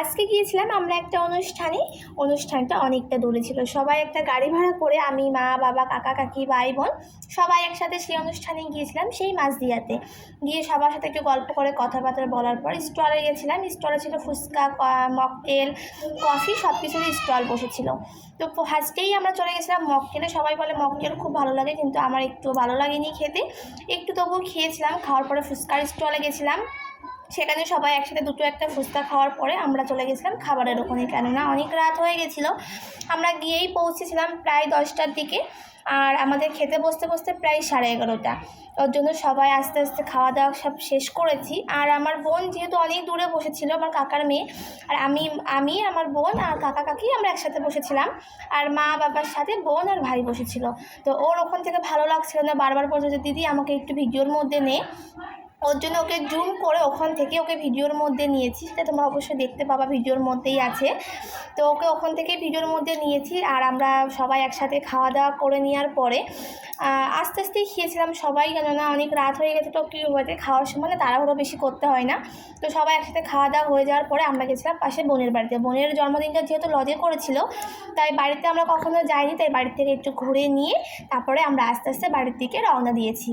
আজকে গিয়েছিলাম আমরা একটা অনুষ্ঠানে। অনুষ্ঠানটা অনেকটা দূরে ছিল। সবাই একটা গাড়ি ভাড়া করে আমি, মা, বাবা, কাকা, কাকি, ভাই, বোন সবাই একসাথে সেই অনুষ্ঠানে গিয়েছিলাম সেই মাঝদিয়াতে গিয়ে সবার সাথে একটু গল্প করে কথাবার্তা বলার পর স্টলে গেছিলাম। স্টলে ছিল ফুচকা মকটেল, কফি সব কিছুরই স্টল বসেছিল। তো ফার্স্টেই আমরা চলে গেছিলাম মকটেলে। সবাই বলে মকটেল খুব ভালো লাগে কিন্তু আমার একটু ভালো লাগেনি খেতে। একটু তবুও খেয়েছিলাম। খাওয়ার পরে ফুচকার স্টলে গেছিলাম। সেখানে সবাই একসাথে দুটো একটা ফুচকা খাওয়ার পরে আমরা চলে গেছিলাম খাবারের ওখানে। কেননা অনেক রাত হয়ে গেছিল। আমরা গিয়েই পৌঁছেছিলাম প্রায় দশটার দিকে। আর আমাদের খেতে বসতে বসতে প্রায় সাড়ে এগারোটা। ওর জন্য সবাই আস্তে আস্তে খাওয়া দাওয়া সব শেষ করেছি। আর আমার বোন যেহেতু অনেক দূরে বসেছিল, আমার কাকার মেয়ে, আর আমি আমি, আমার বোন আর কাকা কাকি আমরা একসাথে বসেছিলাম। আর মা বাবার সাথে বোন আর ভাই বসেছিল। তো ওর ওখান থেকে ভালো লাগছিল না। বারবার যে, দিদি, আমাকে একটু ভিডিওর মধ্যে নে। ওর জন্য ওকে জুম করে ওখান থেকে ওকে ভিডিওর মধ্যে নিয়েছি, সেটা তোমরা অবশ্যই দেখতে পাবা, ভিডিওর মধ্যেই আছে। তো ওকে ওখান থেকে ভিডিওর মধ্যে নিয়েছি আর আমরা সবাই একসাথে খাওয়া দাওয়া করে নেওয়ার পরে আস্তে আস্তেই খেয়েছিলাম সবাই, কেননা অনেক রাত হয়ে গেছে তো কী হয়েছে খাওয়ার সময় না তাড়াহুড়ো বেশি করতে হয় না। তো সবাই একসাথে খাওয়া দাওয়া হয়ে যাওয়ার পরে আমরা গেছিলাম পাশে বোনের বাড়িতে। বোনের জন্মদিনটা যেহেতু লজে করেছিল, তাই বাড়িতে আমরা কখনো যাইনি, তাই বাড়ি থেকে একটু ঘুরে নিয়ে তারপরে আমরা আস্তে আস্তে বাড়ির দিকে রওনা দিয়েছি।